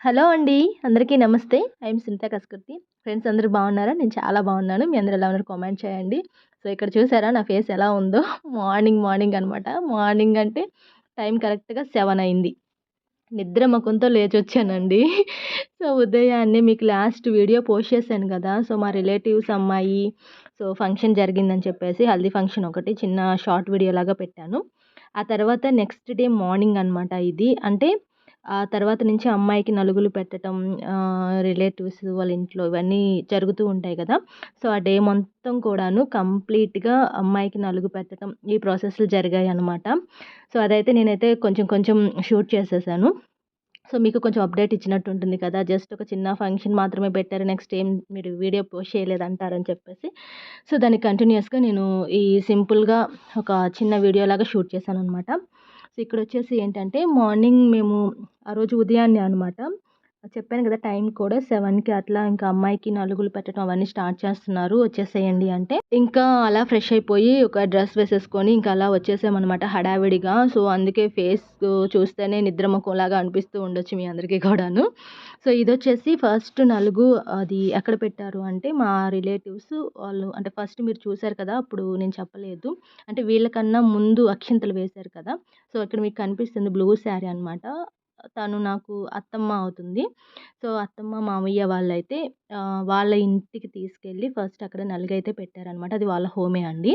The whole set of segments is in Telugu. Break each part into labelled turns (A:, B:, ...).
A: హలో అండి. అందరికీ నమస్తే. ఐఎమ్ సునీత కస్కర్తి. ఫ్రెండ్స్ అందరూ బాగున్నారా? నేను చాలా బాగున్నాను. మీ అందరూ ఎలా ఉన్నారు? కామెంట్ చేయండి. సో ఇక్కడ చూసారా? నా ఫేస్ ఎలా ఉందో? మార్నింగ్ మార్నింగ్ అనమాట మార్నింగ్ అంటే టైం కరెక్ట్గా సెవెన్ అయింది. నిద్ర మకంతో లేచి వచ్చానండి సో ఉదయాన్నే మీకు లాస్ట్ వీడియో పోస్ట్ చేశాను కదా. సో మా రిలేటివ్స్ అమ్మాయి సో ఫంక్షన్ జరిగిందని చెప్పేసి హల్దీ ఫంక్షన్ ఒకటి చిన్న షార్ట్ వీడియో లాగా పెట్టాను. ఆ తర్వాత నెక్స్ట్ డే మార్నింగ్ అనమాట ఇది. అంటే ఆ తర్వాత నుంచి అమ్మాయికి నలుగులు పెట్టడం రిలేటివ్స్ వాళ్ళ ఇంట్లో ఇవన్నీ జరుగుతూ ఉంటాయి కదా. సో ఆ డే మొత్తం కూడాను కంప్లీట్గా అమ్మాయికి నలుగు పెట్టడం ఈ ప్రాసెస్లు జరిగాయి అనమాట సో అదైతే నేనైతే కొంచెం కొంచెం షూట్ చేసేసాను. సో మీకు కొంచెం అప్డేట్ ఇచ్చినట్టు ఉంటుంది కదా. జస్ట్ ఒక చిన్న ఫంక్షన్ మాత్రమే పెట్టారు నెక్స్ట్ ఏం మీరు వీడియో పోస్ట్ చేయలేదు అంటారని చెప్పేసి. సో దానికి కంటిన్యూస్గా నేను ఈ సింపుల్గా ఒక చిన్న వీడియోలాగా షూట్ చేశాను అనమాట సో ఇక్కడ వచ్చేసి ఏంటంటే మార్నింగ్ మేము ఆ రోజు ఉదయాన్నే అనమాట చెప్పాను కదా టైం కూడా సెవెన్కి అట్లా ఇంకా అమ్మాయికి నలుగులు పెట్టడం అవన్నీ స్టార్ట్ చేస్తున్నారు వచ్చేసేయండి అంటే. ఇంకా అలా ఫ్రెష్ అయిపోయి ఒక డ్రెస్ వేసేసుకొని ఇంకా అలా వచ్చేసామన్నమాట హడావిడిగా. సో అందుకే ఫేస్ చూస్తేనే నిద్రముఖంలాగా అనిపిస్తూ ఉండొచ్చు మీ అందరికీ కూడాను. సో ఇది వచ్చేసి ఫస్ట్ నలుగు అది ఎక్కడ పెట్టారు అంటే మా రిలేటివ్స్ వాళ్ళు అంటే ఫస్ట్ మీరు చూశారు కదా అప్పుడు నేను చెప్పలేదు. అంటే వీళ్ళకన్నా ముందు అక్షింతలు వేశారు కదా. సో ఇక్కడ మీకు కనిపిస్తుంది బ్లూ శారీ అనమాట తను నాకు అత్తమ్మ అవుతుంది. సో అత్తమ్మ మామయ్య వాళ్ళైతే వాళ్ళ ఇంటికి తీసుకెళ్ళి ఫస్ట్ అక్కడ నలుగైతే పెట్టారనమాట. అది వాళ్ళ హోమే అండి.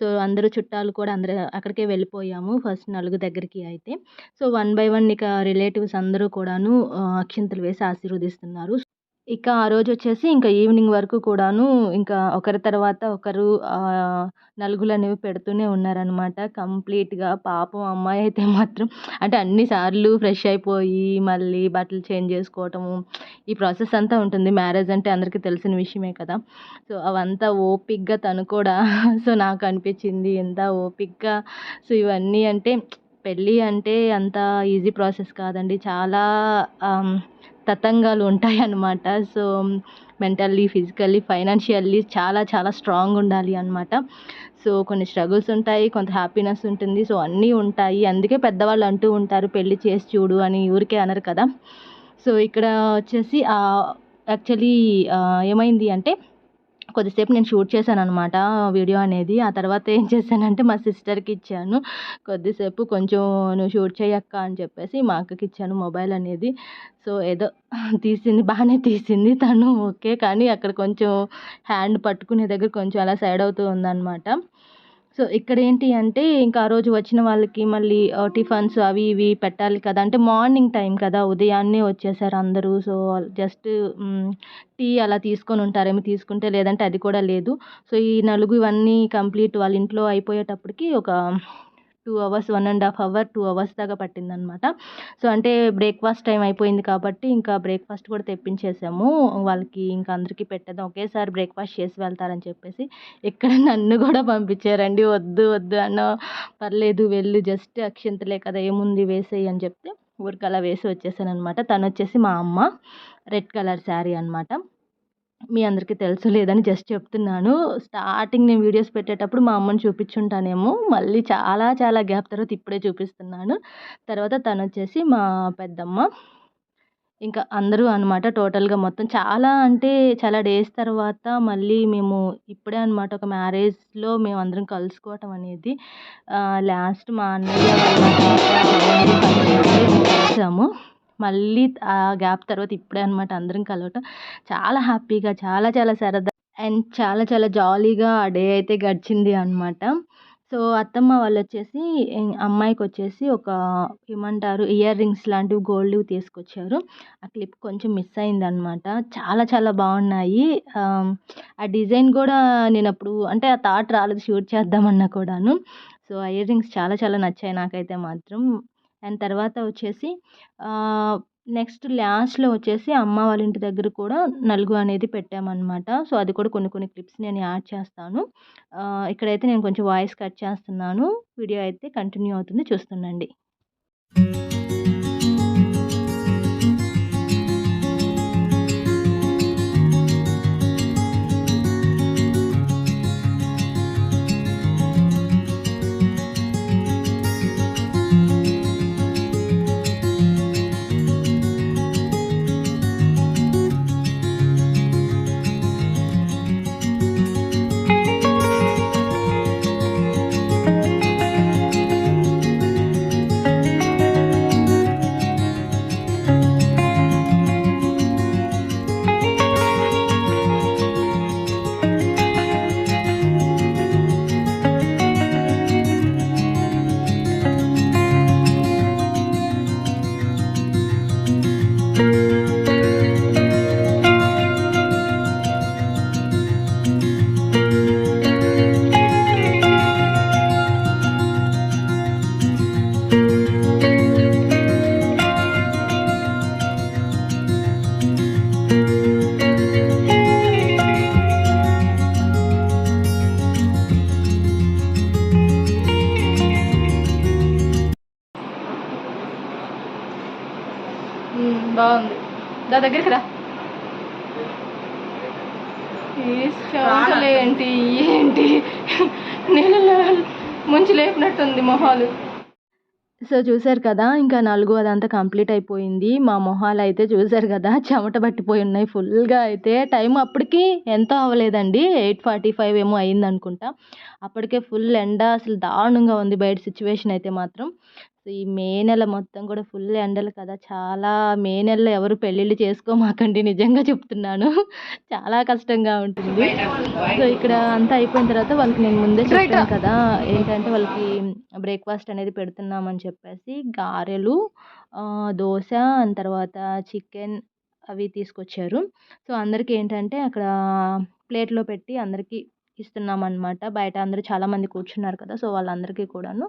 A: సో అందరూ చుట్టాలు కూడా అందరూ అక్కడికే వెళ్ళిపోయాము ఫస్ట్ నలుగు దగ్గరికి అయితే. సో వన్ బై వన్ ఇక రిలేటివ్స్ అందరూ కూడాను అక్షింతలు వేసి ఆశీర్వదిస్తున్నారు. ఇక ఆ రోజు వచ్చేసి ఇంకా ఈవినింగ్ వరకు కూడాను ఇంకా ఒకరి తర్వాత ఒకరు నలుగులు అనేవి పెడుతూనే ఉన్నారనమాట కంప్లీట్గా పాపం అమ్మాయి అయితే మాత్రం అంటే అన్ని సార్లు ఫ్రెష్ అయిపోయి మళ్ళీ బట్టలు చేంజ్ చేసుకోవటము ఈ ప్రాసెస్ అంతా ఉంటుంది. మ్యారేజ్ అంటే అందరికీ తెలిసిన విషయమే కదా. సో అవంతా ఓపిక్గా తను కూడా సో నాకు అనిపించింది ఎంత ఓపిక్గా సో ఇవన్నీ అంటే పెళ్ళి అంటే అంత ఈజీ ప్రాసెస్ కాదండి. చాలా తతంగాలు ఉంటాయి అన్నమాట సో మెంటల్లీ ఫిజికల్లీ ఫైనాన్షియల్లీ చాలా చాలా స్ట్రాంగ్ ఉండాలి అనమాట సో కొన్ని స్ట్రగుల్స్ ఉంటాయి కొంత హ్యాపీనెస్ ఉంటుంది. సో అన్నీ ఉంటాయి. అందుకే పెద్దవాళ్ళు అంటూ ఉంటారు పెళ్ళి చేసి చూడు అని ఊరికే అనరు కదా. సో ఇక్కడ వచ్చేసి యాక్చువల్లీ ఏమైంది అంటే కొద్దిసేపు నేను షూట్ చేశాను అనమాట వీడియో అనేది. ఆ తర్వాత ఏం చేశానంటే మా సిస్టర్కి ఇచ్చాను. కొద్దిసేపు కొంచెం నువ్వు షూట్ చేయక్క అని చెప్పేసి మా అక్కకి ఇచ్చాను మొబైల్ అనేది. సో ఏదో తీసింది బాగానే తీసింది. తను ఓకే. కానీ అక్కడ కొంచెం హ్యాండ్ పట్టుకునే దగ్గర కొంచెం అలా సైడ్ అవుతూ ఉందన్నమాట. సో ఇక్కడ ఏంటి అంటే ఇంకా ఆ రోజు వచ్చిన వాళ్ళకి మళ్ళీ టిఫన్స్ అవి ఇవి పెట్టాలి కదా. అంటే మార్నింగ్ టైం కదా ఉదయాన్నే వచ్చేసారు అందరూ. సో జస్ట్ టీ అలా తీసుకొని ఉంటారేమో తీసుకుంటే లేదంటే అది కూడా లేదు. సో ఈ నలుగు ఇవన్నీ కంప్లీట్ వాళ్ళ ఇంట్లో అయిపోయేటప్పటికి ఒక two hours one and half hour two hours దాకా పట్టిందనమాట సో అంటే బ్రేక్ఫాస్ట్ టైం అయిపోయింది కాబట్టి ఇంకా బ్రేక్ఫాస్ట్ కూడా తెప్పించేసాము. వాళ్ళకి ఇంకా అందరికీ పెట్టేద్దాం ఒకేసారి బ్రేక్ఫాస్ట్ చేసి వెళ్తారని చెప్పేసి ఇక్కడ నన్ను కూడా పంపించారండి. వద్దు వద్దు అన్న పర్లేదు వెళ్ళు జస్ట్ అక్షింతలే కదా ఏముంది వేసేయి అని చెప్తే ఊరికి అలా వేసి వచ్చేసాను అనమాట తను వచ్చేసి మా అమ్మ రెడ్ కలర్ శారీ అనమాట మీ అందరికీ తెలుసు లేదని జస్ట్ చెప్తున్నాను స్టార్టింగ్ నేను వీడియోస్ పెట్టేటప్పుడు మా అమ్మని చూపించుంటానేమో మళ్ళీ చాలా చాలా గ్యాప్ తర్వాత ఇప్పుడే చూపిస్తున్నాను తర్వాత తను వచ్చేసి మా పెద్దమ్మ ఇంకా అందరూ అనమాట టోటల్గా మొత్తం చాలా అంటే చాలా డేస్ తర్వాత మళ్ళీ మేము ఇప్పుడే అనమాట ఒక మ్యారేజ్లో మేము అందరం కలుసుకోవటం అనేది లాస్ట్ మా అన్నయ్య వాళ్ళ కలిసాము మళ్ళీ ఆ గ్యాప్ తర్వాత ఇప్పుడే అనమాట అందరం కలవటం. చాలా హ్యాపీగా చాలా చాలా సరదా అండ్ చాలా చాలా జాలీగా ఆ డే అయితే గడిచింది అనమాట సో అత్తమ్మ వాళ్ళు వచ్చేసి అమ్మాయికి వచ్చేసి ఒక ఏమంటారు ఇయర్ రింగ్స్ లాంటివి గోల్డ్వి తీసుకొచ్చారు. ఆ క్లిప్ కొంచెం మిస్ అయింది అనమాట చాలా చాలా బాగున్నాయి. ఆ డిజైన్ కూడా నేను అప్పుడు అంటే ఆ థాట్ రాలేదు షూట్ చేద్దామన్నా కూడాను. సో ఆ ఇయర్ రింగ్స్ చాలా చాలా నచ్చాయి నాకైతే మాత్రం. అండ్ తర్వాత వచ్చేసి నెక్స్ట్ లాస్ట్లో వచ్చేసి అమ్మ వాళ్ళ ఇంటి దగ్గర కూడా నలుగు అనేది పెట్టామన్నమాట. సో అది కూడా కొన్ని కొన్ని క్లిప్స్ నేను యాడ్ చేస్తాను. ఇక్కడైతే నేను కొంచెం వాయిస్ కట్ చేస్తున్నాను. వీడియో అయితే కంటిన్యూ అవుతుంది. చూస్తుండండి. నా దగ్గరికి రా. ఏంటి ఏంటి? నీళ్ళలో ముంచి లేపినట్టుంది మొహాలు. సో చూసారు కదా ఇంకా నాలుగు అదంతా కంప్లీట్ అయిపోయింది. మా మొహాలు అయితే చూసారు కదా చెమట పట్టిపోయి ఉన్నాయి ఫుల్గా అయితే. టైం అప్పటికి ఎంతో అవ్వలేదండి ఎయిట్ ఫార్టీ ఫైవ్ ఏమో అయింది అనుకుంటా అప్పటికే ఫుల్ ఎండ అసలు దారుణంగా ఉంది బయట సిచ్యువేషన్ అయితే మాత్రం. ఈ మే నెల మొత్తం కూడా ఫుల్ ఎండలు కదా! చాలా మే నెలలో ఎవరు పెళ్ళిళ్ళు చేసుకోమాకండి నిజంగా చెప్తున్నాను. చాలా కష్టంగా ఉంటుంది. సో ఇక్కడ అంతా అయిపోయిన తర్వాత వాళ్ళకి నేను ముందే చెప్పాను కదా! ఏంటంటే వాళ్ళకి బ్రేక్ఫాస్ట్ అనేది పెడుతున్నామని చెప్పేసి గారెలు దోశ తర్వాత చికెన్ అవి తీసుకొచ్చారు. సో అందరికీ ఏంటంటే అక్కడ ప్లేట్లో పెట్టి అందరికీ ఇస్తున్నాం అనమాట బయట అందరూ చాలామంది కూర్చున్నారు కదా సో వాళ్ళందరికీ కూడాను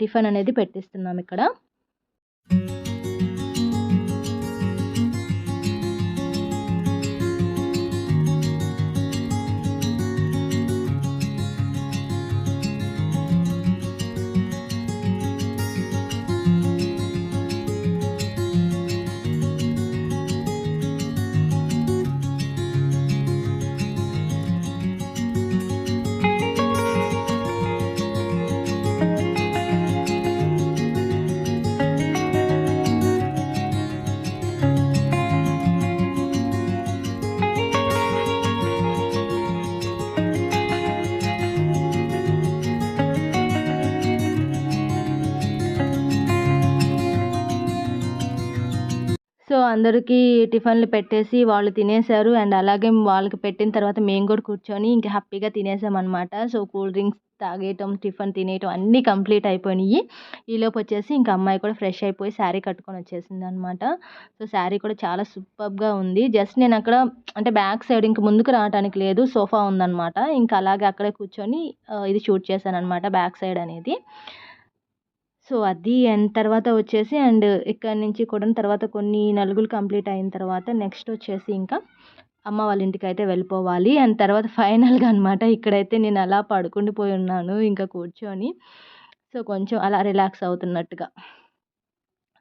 A: టిఫిన్ అనేది పెట్టిస్తున్నాం ఇక్కడ. సో అందరికీ టిఫిన్లు పెట్టేసి వాళ్ళు తినేశారు. అండ్ అలాగే వాళ్ళకి పెట్టిన తర్వాత మేము కూడా కూర్చొని ఇంకా హ్యాపీగా తినేసామన్నమాట. సో కూల్ డ్రింక్స్ తాగేయటం టిఫిన్ తినేయటం అన్నీ కంప్లీట్ అయిపోయినాయి. ఈలోపు వచ్చేసి ఇంకా అమ్మాయి కూడా ఫ్రెష్ అయిపోయి శారీ కట్టుకొని వచ్చేసింది అనమాట సో శారీ కూడా చాలా సూపర్గా ఉంది. జస్ట్ నేను అక్కడ అంటే బ్యాక్ సైడ్ ఇంక ముందుకు రావడానికి లేదు సోఫా ఉందన్నమాట. ఇంకా అలాగే అక్కడే కూర్చొని ఇది షూట్ చేశాను అనమాట బ్యాక్ సైడ్ అనేది. సో అది అండ్ తర్వాత వచ్చేసి అండ్ ఇక్కడ నుంచి కూడా తర్వాత కొన్ని నలుగులు కంప్లీట్ అయిన తర్వాత నెక్స్ట్ వచ్చేసి ఇంకా అమ్మ వాళ్ళ ఇంటికి అయితే వెళ్ళిపోవాలి. అండ్ తర్వాత ఫైనల్గా అనమాట ఇక్కడైతే నేను అలా పడుకుండిపోయి ఉన్నాను ఇంకా కూర్చొని. సో కొంచెం అలా రిలాక్స్ అవుతున్నట్టుగా.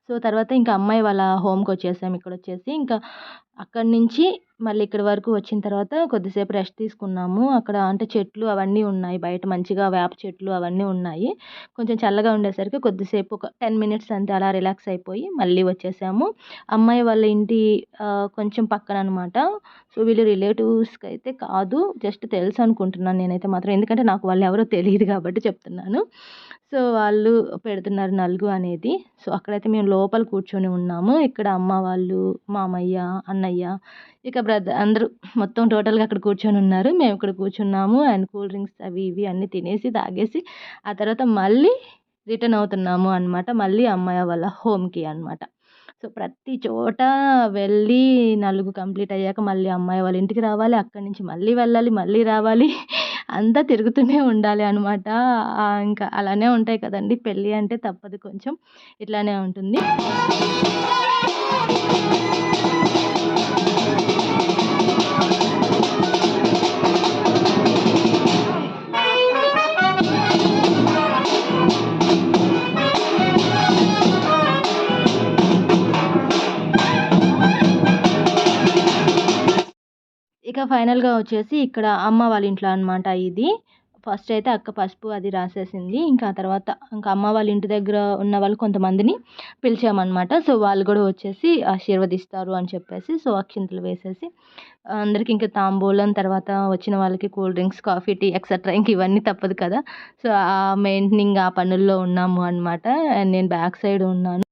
A: సో తర్వాత ఇంకా అమ్మాయి వాళ్ళ హోమ్కి వచ్చేసాం ఇక్కడ వచ్చేసి ఇంకా అక్కడి నుంచి మళ్ళీ ఇక్కడి వరకు వచ్చిన తర్వాత కొద్దిసేపు రెస్ట్ తీసుకున్నాము. అక్కడ అంటే చెట్లు అవన్నీ ఉన్నాయి. బయట మంచిగా వేప చెట్లు అవన్నీ ఉన్నాయి. కొంచెం చల్లగా ఉండేసరికి కొద్దిసేపు ఒక టెన్ మినిట్స్ అంతే అలా రిలాక్స్ అయిపోయి మళ్ళీ వచ్చేసాము. అమ్మాయి వాళ్ళ ఇంటి కొంచెం పక్కన అనమాట సో వీళ్ళు రిలేటివ్స్కి అయితే కాదు. జస్ట్ తెలుసు అనుకుంటున్నాను నేనైతే మాత్రం. ఎందుకంటే నాకు వాళ్ళు ఎవరో తెలియదు కాబట్టి చెప్తున్నాను. సో వాళ్ళు పెడుతున్నారు నలుగు అనేది. సో అక్కడైతే మేము లోపల కూర్చొని ఉన్నాము. ఇక్కడ అమ్మ వాళ్ళు మామయ్య అన్నయ్య ఇక బ్రదర్ అందరూ మొత్తం టోటల్గా అక్కడ కూర్చొని ఉన్నారు. మేము ఇక్కడ కూర్చున్నాము. అండ్ కూల్ డ్రింక్స్ అవి ఇవి అన్నీ తినేసి తాగేసి ఆ తర్వాత మళ్ళీ రిటర్న్ అవుతున్నాము అనమాట మళ్ళీ అమ్మాయి వాళ్ళ హోమ్కి అనమాట సో ప్రతి చోట వెళ్ళి నలుగు కంప్లీట్ అయ్యాక మళ్ళీ అమ్మాయి వాళ్ళ ఇంటికి రావాలి. అక్కడి నుంచి మళ్ళీ వెళ్ళాలి మళ్ళీ రావాలి. అంతా తిరుగుతూనే ఉండాలి అనమాట ఇంకా అలానే ఉంటాయి కదండి. పెళ్ళి అంటే తప్పదు కొంచెం. ఇట్లానే ఉంటుంది. ఫైనల్గా వచ్చేసి ఇక్కడ అమ్మ వాళ్ళ ఇంట్లో అనమాట ఇది. ఫస్ట్ అయితే అక్క పసుపు అది రాసేసింది. ఇంకా తర్వాత ఇంకా అమ్మ వాళ్ళ ఇంటి దగ్గర ఉన్న వాళ్ళు కొంతమందిని పిలిచామన్నమాట. సో వాళ్ళు కూడా వచ్చేసి ఆశీర్వదిస్తారు అని చెప్పేసి సో అక్షింతలు వేసేసి అందరికి ఇంకా తాంబూలం తర్వాత వచ్చిన వాళ్ళకి cool drinks coffee tea etcetera ఇంక ఇవన్నీ తప్పదు కదా. సో ఆ మెయింటెనింగ్ ఆ పనుల్లో ఉన్నాము అనమాట నేను బ్యాక్ సైడ్ ఉన్నాను.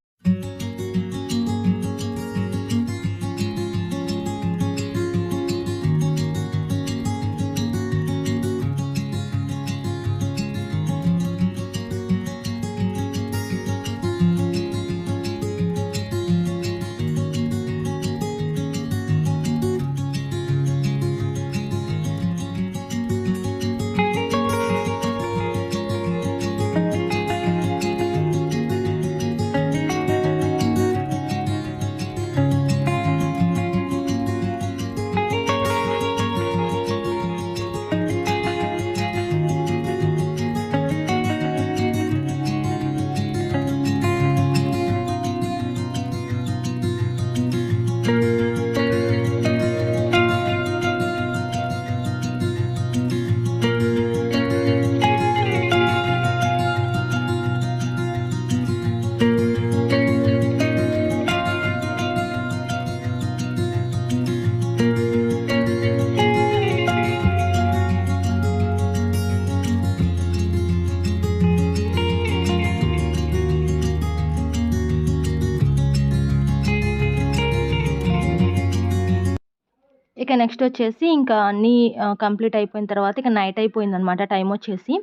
A: నెక్స్ట్ వచ్చేసి ఇంకా అన్నీ కంప్లీట్ అయిపోయిన తర్వాత ఇక నైట్ అయిపోయింది అనమాట టైం వచ్చేసి.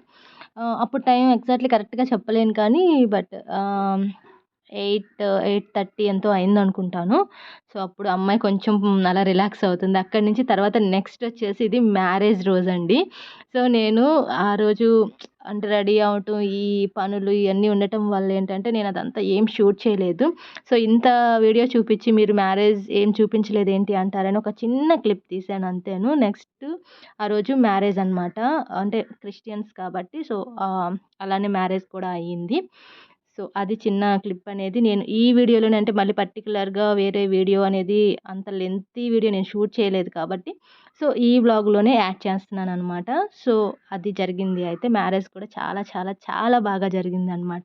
A: అప్పుడు టైం ఎగ్జాక్ట్లీ కరెక్ట్గా చెప్పలేను కానీ బట్ ఎయిట్ ఎయిట్ థర్టీ ఎంతో అయింది అనుకుంటాను సో అప్పుడు అమ్మాయి కొంచెం అలా రిలాక్స్ అవుతుంది. అక్కడి నుంచి తర్వాత నెక్స్ట్ వచ్చేసి ఇది మ్యారేజ్ రోజు అండి సో నేను ఆ రోజు అంటే రెడీ అవటం ఈ పనులు ఇవన్నీ ఉండటం వల్ల ఏంటంటే నేను అదంతా ఏం షూట్ చేయలేదు. సో ఇంత వీడియో చూపించి మీరు మ్యారేజ్ ఏం చూపించలేదు ఏంటి అంటారని ఒక చిన్న క్లిప్ తీసాను అంతేను. నెక్స్ట్ ఆ రోజు మ్యారేజ్ అనమాట అంటే క్రిస్టియన్స్ కాబట్టి సో అలానే మ్యారేజ్ కూడా అయ్యింది. సో అది చిన్న క్లిప్ అనేది నేను ఈ వీడియోలోనే అంటే మళ్ళీ పర్టికులర్గా వేరే వీడియో అనేది అంత లెంతీ వీడియో నేను షూట్ చేయలేదు కాబట్టి సో ఈ వ్లాగ్లోనే యాడ్ చేస్తున్నాను అనమాట సో అది జరిగింది అయితే మ్యారేజ్ కూడా చాలా చాలా చాలా బాగా జరిగింది అనమాట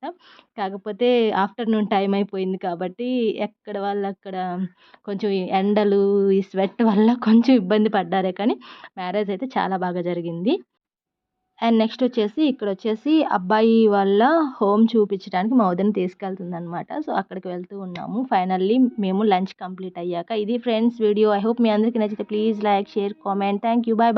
A: కాకపోతే ఆఫ్టర్నూన్ టైం అయిపోయింది కాబట్టి ఎక్కడ వాళ్ళు అక్కడ కొంచెం ఎండలు ఈ స్వెట్ వల్ల కొంచెం ఇబ్బంది పడ్డారే కానీ మ్యారేజ్ అయితే చాలా బాగా జరిగింది. అండ్ నెక్స్ట్ వచ్చేసి ఇక్కడ వచ్చేసి అబ్బాయి వాళ్ళ హోమ్ చూపించడానికి మా వదిన తీసుకెళ్తుంది అనమాట సో అక్కడికి వెళ్తూ ఉన్నాము. ఫైనల్లీ మేము లంచ్ కంప్లీట్ అయ్యాక. ఇది ఫ్రెండ్స్ వీడియో. ఐ హోప్ మీ అందరికీ నచ్చితే please like share comment. Thank you bye bye